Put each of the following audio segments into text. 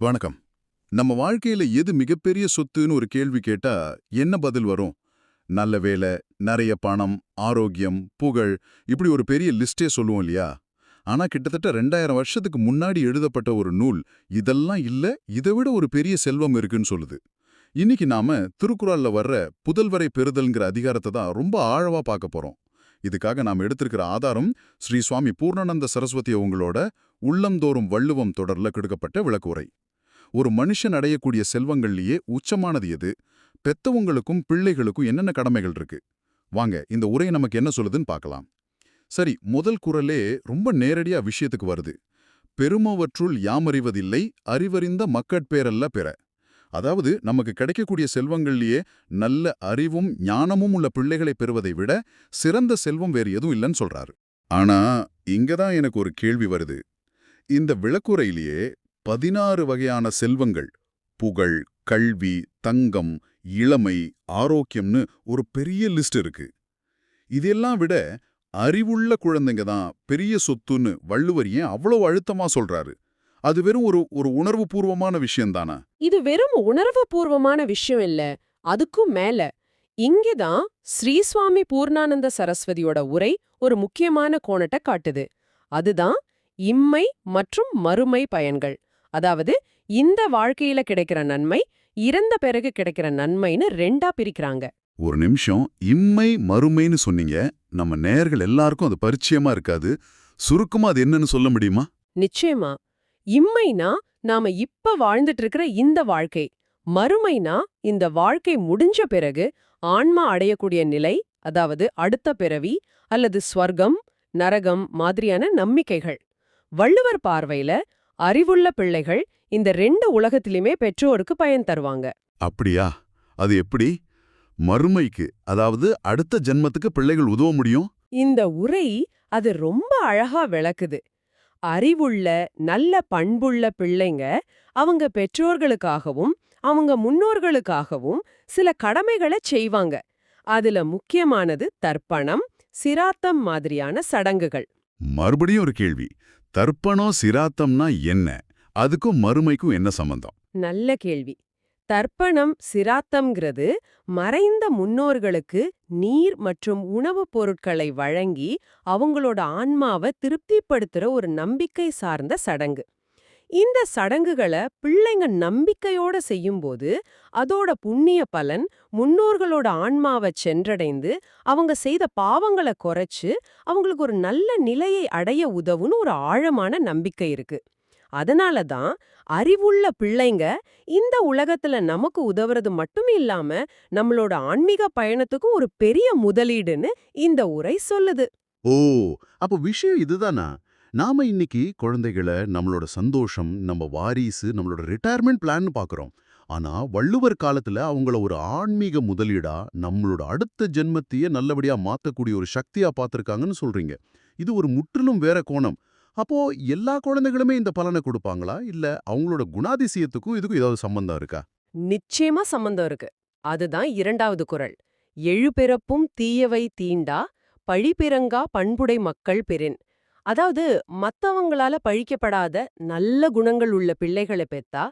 வணக்கம். நம்ம வாழ்க்கையில எது மிகப்பெரிய சொத்துன்னு ஒரு கேள்வி கேட்டா என்ன பதில் வரும்? நல்ல வேலை நிறைய பணம் ஆரோக்கியம் புகழ் இப்படி ஒரு பெரிய லிஸ்டே சொல்லுவோம் இல்லையா? ஆனா கிட்டத்தட்ட ரெண்டாயிரம் வருஷத்துக்கு முன்னாடி எழுதப்பட்ட ஒரு நூல் இதெல்லாம் இல்ல இதை விட ஒரு பெரிய செல்வம் இருக்குன்னு சொல்லுது. இன்னைக்கு நாம திருக்குறள்ல வர்ற புதல்வரை பெறுதல்ங்கிற அதிகாரத்தை தான் ரொம்ப ஆழவா பார்க்க போறோம். இதுக்காக நாம் எடுத்திருக்கிற ஆதாரம் ஸ்ரீ சுவாமி பூர்ணானந்த சரஸ்வதி அவங்களோட உள்ளந்தோறும் வள்ளுவம் தொடர்ல கெடுக்கப்பட்ட விளக்குரை ஒரு மனுஷன் அடையக்கூடிய செல்வங்கள்லயே உச்சமானது எது? பெத்தவங்களுக்கும் பிள்ளைகளுக்கும் என்னென்ன கடமைகள் இருக்கு? வாங்க இந்த உரை நமக்கு என்ன சொல்லுதுன்னு பார்க்கலாம். சரி முதல் குரலே ரொம்ப நேரடியா விஷயத்துக்கு வருது. பெருமவற்றுள் யாமறிவதில்லை அறிவறிந்த மக்கட்பேரல்ல பெற. அதாவது நமக்கு கிடைக்கக்கூடிய செல்வங்கள்லயே நல்ல அறிவும் ஞானமும் உள்ள பிள்ளைகளை பெறுவதை விட சிறந்த செல்வம் வேறு எதுவும் இல்லைன்னு சொல்றாரு. ஆனா இங்கதான் எனக்கு ஒரு கேள்வி வருது. இந்த விளக்குரையிலேயே பதினாறு வகையான செல்வங்கள். புகழ் கல்வி தங்கம் இளமை ஆரோக்கியம்னு ஒரு பெரிய லிஸ்ட் இருக்கு. இதெல்லாம் விட அறிவுள்ள குழந்தைங்க தான் பெரிய சொத்துன்னு வள்ளுவர் ஏன் அவ்வளவு அழுத்தமா சொல்றாரு? அது வெறும் ஒரு ஒரு உணர்வு பூர்வமான விஷயம்தானா இது வெறும் உணர்வு பூர்வமான விஷயம் இல்ல. அதுக்கும் மேல இங்கதான் ஸ்ரீ சுவாமி பூர்ணானந்த சரஸ்வதியோட உரை ஒரு முக்கியமான கோணத்தை காட்டுது. அதுதான் இம்மை மற்றும் மறுமை பயன்கள். அதாவது இந்த வாழ்க்கையில கிடைக்கிற நன்மை இறந்த பிறகு கிடைக்கிற நன்மைன்னு ரெண்டா பிரிக்கிறாங்க. ஒரு நிமிஷம் இம்மை மறுமைன்னு சொன்னீங்க நம்ம நேயர்கள் எல்லாருக்கும் அது பரிச்சயமா இருக்காது. சுருக்கமா அது என்னன்னு சொல்ல முடியுமா? நிச்சயமா. இம்மைனா நாம இப்ப வாழ்ந்துட்டு இருக்கிற இந்த வாழ்க்கை மறுமைனா இந்த வாழ்க்கை முடிஞ்ச பிறகு ஆன்மா அடையக்கூடிய நிலை அதாவது அடுத்த பிறவி அல்லது ஸ்வர்க்கம் நரகம் மாதிரியான நம்பிக்கைகள். வள்ளுவர் பார்வையில அறிவுள்ள பிள்ளைகள் இந்த ரெண்டு உலகத்திலுமே பெற்றோருக்கு பயன் தருவாங்க. அப்படியா? அது எப்படி? மறுமைக்கு அதாவது அடுத்த ஜென்மத்துக்கு பிள்ளைகள் உதவ முடியும்? இந்த உரை அது ரொம்ப அழகா விளக்குது. அறிவுள்ள நல்ல பண்புள்ள பிள்ளைங்க அவங்க பெற்றோர்களுக்காகவும் அவங்க முன்னோர்களுக்காகவும் சில கடமைகளை செய்வாங்க. அதுல முக்கியமானது தர்ப்பணம் சிராத்தம் மாதிரியான சடங்குகள். மறுபடியும் ஒரு கேள்வி. தர்ப்பணம் சிராத்தம்னா என்ன? அதுக்கும் மறுமைக்கும் என்ன சம்பந்தம்? நல்ல கேள்வி. தர்ப்பணம் சிராத்தம்ங்கிறது மறைந்த முன்னோர்களுக்கு நீர் மற்றும் உணவுப் பொருட்களை வழங்கி அவங்களோட ஆன்மாவை திருப்திப்படுத்துற ஒரு நம்பிக்கை சார்ந்த சடங்கு. இந்த சடங்குகளை பிள்ளைங்க நம்பிக்கையோட செய்யும்போது அதோட புண்ணிய பலன் முன்னோர்களோட ஆன்மாவை சென்றடைந்து அவங்க செய்த பாவங்களை குறைச்சு அவங்களுக்கு ஒரு நல்ல நிலையை அடைய உதவுன்னு ஒரு ஆழமான நம்பிக்கை இருக்கு. அதனால தான் அறிவுள்ள பிள்ளைங்க இந்த உலகத்துல நமக்கு உதவுறது மட்டும் இல்லாம நம்மளோட ஆன்மீக பயணத்துக்கும் ஒரு பெரிய முதலீடுன்னு இந்த உரை சொல்லுது. ஓ! அப்போ விஷயம் இதுதானா நாம இன்னைக்கு குழந்தைகளை நம்மளோட சந்தோஷம் நம்ம வாரிசு நம்மளோட ரிட்டையர்மெண்ட் பிளான் பார்க்குறோம் ஆனா வள்ளுவர் காலத்துல அவங்கள ஒரு ஆன்மீக முதலீடா நம்மளோட அடுத்த ஜென்மத்தையே நல்லபடியா மாத்தக்கூடிய ஒரு சக்தியா பார்த்துருக்காங்கன்னு சொல்றீங்க. இது ஒரு முற்றிலும் வேற கோணம். அப்போ எல்லா குழந்தைகளுமே இந்த பலனை கொடுப்பாங்களா? இல்ல அவங்களோட குணாதிசயத்துக்கும் இதுக்கும் ஏதாவது சம்பந்தம் இருக்கா? நிச்சயமா சம்பந்தம் இருக்கு. அதுதான் இரண்டாவது குறள் எழுபிறப்பும் தீயவை தீண்டா பழிபிறங்கா பண்புடை மக்கள் பெறின். அதாவது மத்தவங்களால பழிக்கப்படாத நல்ல குணங்கள் உள்ள பிள்ளைகளை பெத்தா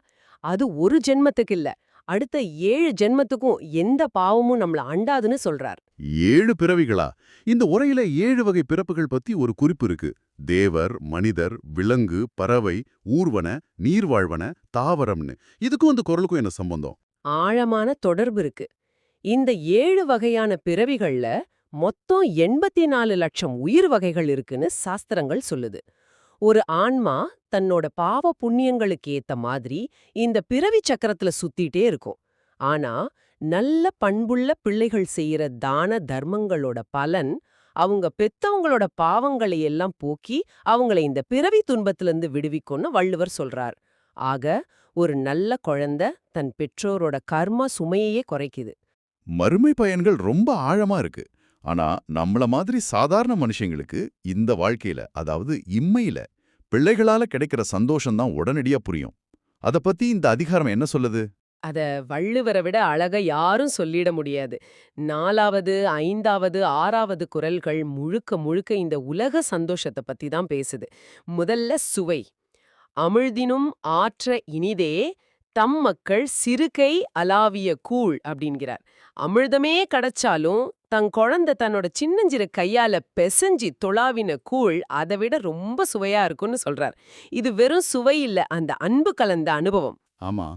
அது ஒரு ஜென்மத்துக்கு இல்ல. அடுத்த ஏழு ஜென்மத்துக்கும் எந்த பாவமும் நம்மள அண்டாதுன்னு சொல்றார். ஏழு பிறவிகளா? இந்த உரையில ஏழு வகை பிறப்புகள் பத்தி ஒரு குறிப்பு இருக்கு. தேவர் மனிதர் விலங்கு பறவை ஊர்வன நீர்வாழ்வன தாவரம்னு. இதுக்கும் அந்த குரலுக்கும் என்ன சம்பந்தம்? ஆழமான தொடர்பு இருக்கு. இந்த ஏழு வகையான பிறவிகள்ல மொத்தம் எண்பத்தி நாலு லட்சம் உயிர் வகைகள் இருக்குன்னு சாஸ்திரங்கள் சொல்லுது. ஒரு ஆன்மா தன்னோட பாவ புண்ணியங்களுக்கு ஏத்த மாதிரி இந்த பிறவி சக்கரத்துல சுத்திட்டே இருக்கும். ஆனா நல்ல பண்புள்ள பிள்ளைகள் செய்யற தான தர்மங்களோட பலன் அவங்க பெத்தவங்களோட பாவங்களை எல்லாம் போக்கி அவங்கள இந்த பிறவி துன்பத்திலிருந்து விடுவிக்கும்னு வள்ளுவர் சொல்றார். ஆக ஒரு நல்ல குழந்த தன் பெற்றோரோட கர்ம சுமையையே குறைக்குது. மறுமை பயன்கள் ரொம்ப ஆழமா இருக்கு. ஆனா நம்மள மாதிரி சாதாரண மனுஷங்களுக்கு இந்த வாழ்க்கையில அதாவது இம்மையில பிள்ளைகளால கிடைக்கிற சந்தோஷம்தான் உடனடியா புரியும். அத பத்தி இந்த அதிகாரம் என்ன சொல்லுது? அத வள்ளுவரை விட அழக யாரும் சொல்லிட முடியாது. நாலாவது ஐந்தாவது ஆறாவது குரல்கள் முழுக்க முழுக்க இந்த உலக சந்தோஷத்தை பத்தி தான் பேசுது. முதல்ல சுவை. அமிழ்தினும் ஆற்ற இனிதே தம் மக்கள் சிறுகை அலாவிய கூழ் அப்படிங்கிறார். அமிழ்தமே கிடைச்சாலும் தன் குழந்தை தன்னோட சின்னஞ்சிறு கையால பெசஞ்சி தொலாவின கூழ் அதை விட ரொம்ப சுவையா இருக்கும்னு சொல்றார். இது வெறும் சுவை இல்ல அந்த அன்பு கலந்த அனுபவம். ஆமா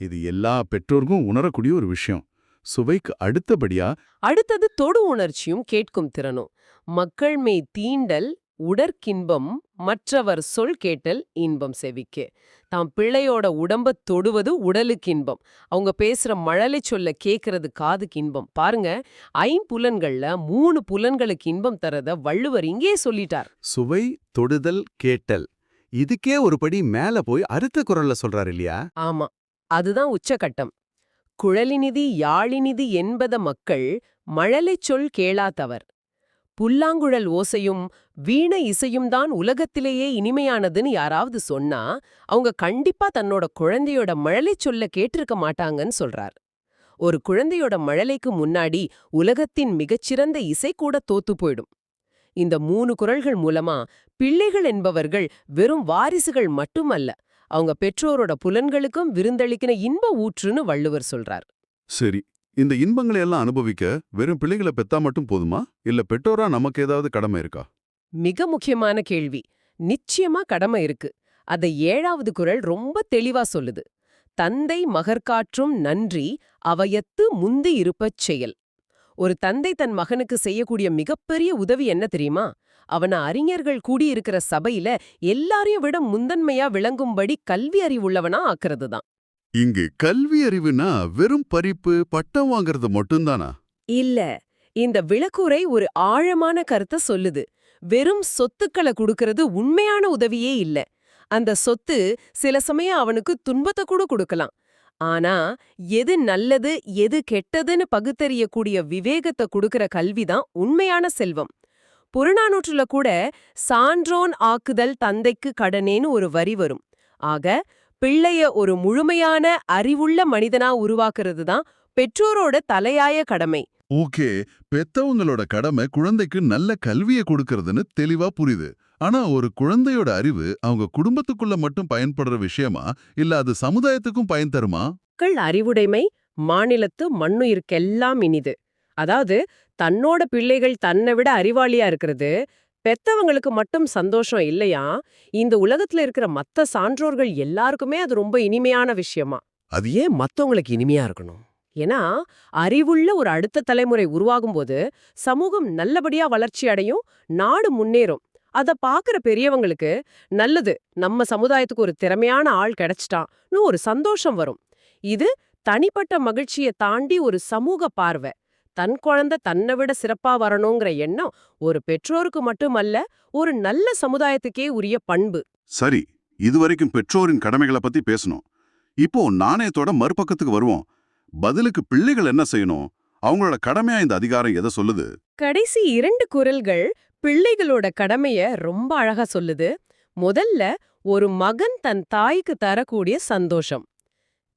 இது எல்லா பெற்றோருக்கும் உணரக்கூடிய ஒரு விஷயம். சுவைக்கு அடுத்தபடியா அடுத்தது தொடு உணர்ச்சியும் கேட்கும் திறனும். மக்கள் மெய் தீண்டல் உடற்கின்பம் மற்றவர் சொல் கேட்டல் இன்பம் செவிக்கு. தாம் பிள்ளையோட உடம்ப தொடுவது உடலுக்கு இன்பம் அவங்க பேசுற மழலை சொல்ல கேக்குறது காதுக்கு இன்பம். பாருங்க ஐம்புலன்கள்ல மூணு புலன்களுக்கு இன்பம் தரத வள்ளுவர் இங்கே சொல்லிட்டார். சுவை தொடுதல் கேட்டல். இதுக்கே ஒரு படி மேல போய் அடுத்த குரல்ல சொல்றாரு இல்லையா? ஆமா அதுதான் உச்சகட்டம். குழலினிதி யாழினிதி என்பத மக்கள் மழலைச் சொல் கேளாதவர். புல்லாங்குழல் ஓசையும் வீண இசையும் தான் உலகத்திலேயே இனிமையானதுன்னு யாராவது சொன்னா அவங்க கண்டிப்பா தன்னோட குழந்தையோட மழலைச் சொல்ல கேட்டிருக்க மாட்டாங்கன்னு சொல்றார். ஒரு குழந்தையோட மழலைக்கு முன்னாடி உலகத்தின் மிகச்சிறந்த இசை கூட தோத்து போயிடும். இந்த மூணு குரல்கள் மூலமா பிள்ளைகள் என்பவர்கள் வெறும் வாரிசுகள் மட்டுமல்ல அவங்க பெற்றோரோட புலன்களுக்கும் விருந்தளிக்கின இன்ப ஊற்றுன்னு வள்ளுவர் சொல்றார். சரி. இந்த இன்பங்களை எல்லாம் அனுபவிக்க வெறும் பிள்ளைகளை பெத்தா மட்டும் போதுமா? இல்ல பெற்றோரா நமக்கு ஏதாவது கடமை இருக்கா? மிக முக்கியமான கேள்வி. நிச்சயமா கடமை இருக்கு. அதை ஏழாவது குரல் ரொம்ப தெளிவா சொல்லுது. தந்தை மகற்காற்றும் நன்றி அவையத்து முந்தி இருப்பச் செயல். ஒரு தந்தை தன் மகனுக்கு செய்யக்கூடிய மிகப்பெரிய உதவி என்ன தெரியுமா? அவன அறிஞர்கள் கூடியிருக்கிற சபையில எல்லாரையும் விட முந்தன்மையா விளங்கும்படி கல்வி அறிவுள்ளவனா ஆக்குறது தான் இங்கு கல்வி அறிவுனா வெறும் பறிப்பு பட்டம் வாங்குறது மட்டும்தானா? இல்ல. இந்த விளக்குரை ஒரு ஆழமான கருத்தை சொல்லுது. வெறும் சொத்துக்களை கொடுக்கறது உண்மையான உதவியே இல்ல. அந்த சொத்து சில சமயம் அவனுக்கு துன்பத்தை கூட கொடுக்கலாம். ஆனா எது நல்லது எது கெட்டதுன்னு பகுத்தறியக்கூடிய விவேகத்தை கொடுக்கற கல்விதான் உண்மையான செல்வம். புறநானூற்றுல கூட சான்றோன் ஆக்குதல் தந்தைக்கு கடனேன்னு ஒரு வரி வரும். ஆக பிள்ளைய ஒரு முழுமையான அறிவுள்ள மனிதனா உருவாக்குறது தான் பெற்றோரோட தலையாய கடமை. ஓகே பெத்தவங்களோட கடமை குழந்தைக்கு நல்ல கல்வியை கொடுக்கறதுன்னு தெளிவா புரியுது. ஆனா ஒரு குழந்தையோட அறிவு அவங்க குடும்பத்துக்குள்ள மட்டும் பயன்படுற விஷயமா? இல்ல அது சமுதாயத்துக்கும் பயன் தருமா? மக்கள் அறிவுடைமை மாநிலத்து மண்ணுயிர்க்கெல்லாம் இனிது. அதாவது தன்னோட பிள்ளைகள் தன்னை விட அறிவாளியா இருக்கிறது பெத்தவங்களுக்கு மட்டும் சந்தோஷம் இல்லையா? இந்த உலகத்துல இருக்கிற மத்த சான்றோர்கள் எல்லாருக்குமே அது ரொம்ப இனிமையான விஷயமா? அது ஏன் மத்தவங்களுக்கு இனிமையா இருக்கணும்? ஏன்னா அறிவுள்ள ஒரு அடுத்த தலைமுறை உருவாகும்போது சமூகம் நல்லபடியா வளர்ச்சி அடையும் நாடு முன்னேறும். அத பாக்குற பெரியவங்களுக்கு நல்லது நம்ம சமுதாயத்துக்கு ஒரு திறமையான ஆள் கிடைச்சிட்டான்னு ஒரு சந்தோஷம் வரும். இது தனிப்பட்ட மகிழ்ச்சியை தாண்டி ஒரு சமூக பார்வை. தன் குழந்தை தன்னை விட சிறப்பா வரணுங்கிற எண்ணம் ஒரு பெற்றோருக்கு மட்டுமல்ல ஒரு நல்ல சமுதாயத்துக்கே உரிய பண்பு. சரி இதுவரைக்கும் பெற்றோரின் கடமைகளை பத்தி பேசணும். இப்போ நாணயத்தோட மறுபக்கத்துக்கு வருவோம். பதிலுக்கு பிள்ளைகள் என்ன செய்யணும்? அவங்களோட கடமையா இந்த அதிகாரம் எதை சொல்லுது? கடைசி இரண்டு குரல்கள் பிள்ளைகளோட கடமைய ரொம்ப அழகா சொல்லுது. முதல்ல ஒரு மகன் தன் தாய்க்கு தரக்கூடிய சந்தோஷம்.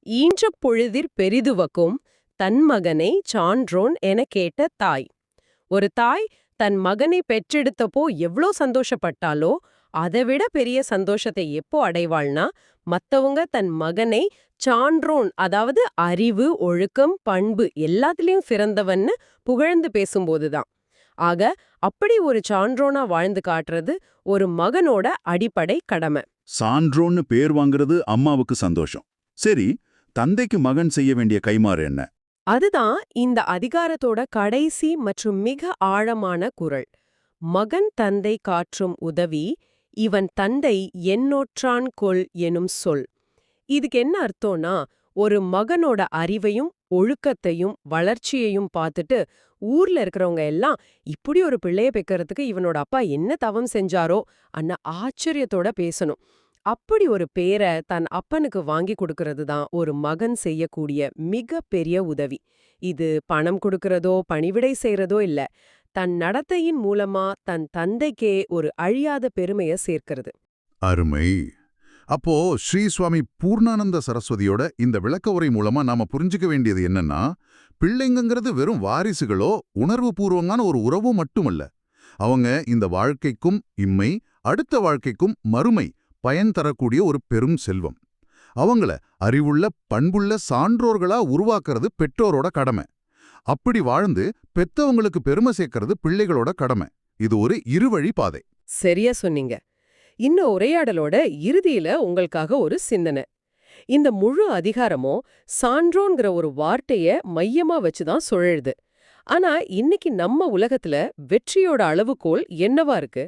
ஈன்ற பொழுதிற் பெரிதுவக்கும் தன் மகனை சான்றோன் என கேட்ட தாய். ஒரு தாய் தன் மகனை பெற்றெடுத்தப்போ எவ்ளோ சந்தோஷப்பட்டாலோ அதைவிட பெரிய சந்தோஷத்தை எப்போ அடைவாள்னா மத்தவங்க தன் மகனை சான்றோன் அதாவது அறிவு ஒழுக்கம் பண்பு எல்லாத்துலயும் சிறந்தவன்னு புகழ்ந்து பேசும்போதுதான். ஆக அப்படி ஒரு சான்றோனா வாழ்ந்து காட்டுறது ஒரு மகனோட அடிப்படை கடமை. சான்றோன்னு பேர் வாங்குறது அம்மாவுக்கு சந்தோஷம். சரி தந்தைக்கு மகன் செய்ய வேண்டிய கைமாறு என்ன? அதுதான் இந்த அதிகாரத்தோட கடைசி மற்றும் மிக ஆழமான குரல். மகன் தந்தை காற்றும் உதவி இவன் தந்தை என்னொற்றான் கொள் எனும் சொல். இதுக்கு என்ன அர்த்தம்னா ஒரு மகனோட அறிவையும் ஒழுக்கத்தையும் வளர்ச்சியையும் பார்த்துட்டு ஊர்ல இருக்கிறவங்க எல்லாம் இப்படி ஒரு பிள்ளைய பெக்கறதுக்கு இவனோட அப்பா என்ன தவம் செஞ்சாரோ அன்ன ஆச்சரியத்தோட பேசணும். அப்படி ஒரு பேரை தன் அப்பனுக்கு வாங்கி கொடுக்கறது தான் ஒரு மகன் செய்யக்கூடிய மிக பெரிய உதவி. இது பணம் கொடுக்கறதோ பணிவிடை செய்யறதோ இல்ல. தன் நடத்தையின் மூலமா தன் தந்தைக்கே ஒரு அழியாத பெருமைய சேர்க்கிறது. அருமை. அப்போ ஸ்ரீ சுவாமி பூர்ணானந்த சரஸ்வதியோட இந்த விளக்க உரை மூலமா நாம புரிஞ்சுக்க வேண்டியது என்னன்னா பிள்ளைங்கிறது வெறும் வாரிசுகளோ உணர்வு பூர்வமான ஒரு உறவு மட்டுமல்ல. அவங்க இந்த வாழ்க்கைக்கும் இம்மை அடுத்த வாழ்க்கைக்கும் மறுமை பயன் தரக்கூடிய ஒரு பெரும் செல்வம். அவங்கள அறிவுள்ள பண்புள்ள சான்றோர்களா உருவாக்குறது பெற்றோரோட கடமை. அப்படி வாழ்ந்து பெத்தவங்களுக்கு பெருமை சேர்க்கறது பிள்ளைகளோட கடமை. இது ஒரு இருவழி பாதை. சரியா சொன்னீங்க. இன்னும் உரையாடலோட இறுதியில உங்களுக்காக ஒரு சிந்தனை. இந்த முழு அதிகாரமும் சான்றோங்கிற ஒரு வார்த்தைய மையமா வச்சுதான் சுழழுது ஆனா இன்னைக்கு நம்ம உலகத்துல வெற்றியோட அளவுகோல் என்னவா இருக்கு?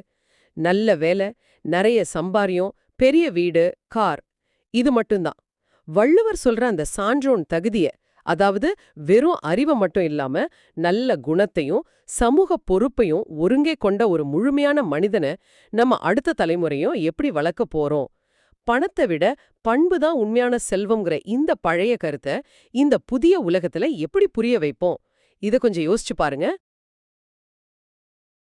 நல்ல வேலை நிறைய சம்பாரியம் பெரிய வீடு கார். இது மட்டும்தான். வள்ளுவர் சொல்ற அந்த சான்றோன் தகுதிய அதாவது வெறும் அறிவை மட்டும் இல்லாம நல்ல குணத்தையும் சமூக பொறுப்பையும் ஒருங்கே கொண்ட ஒரு முழுமையான மனிதனை நம்ம அடுத்த தலைமுறையும் எப்படி வளர்க்க போறோம்? பணத்தை விட பண்பு தான் உண்மையான செல்வம்ங்கிற இந்த பழைய கருத்தை இந்த புதிய உலகத்துல எப்படி புரிய வைப்போம்? இத கொஞ்சம் யோசிச்சு பாருங்க.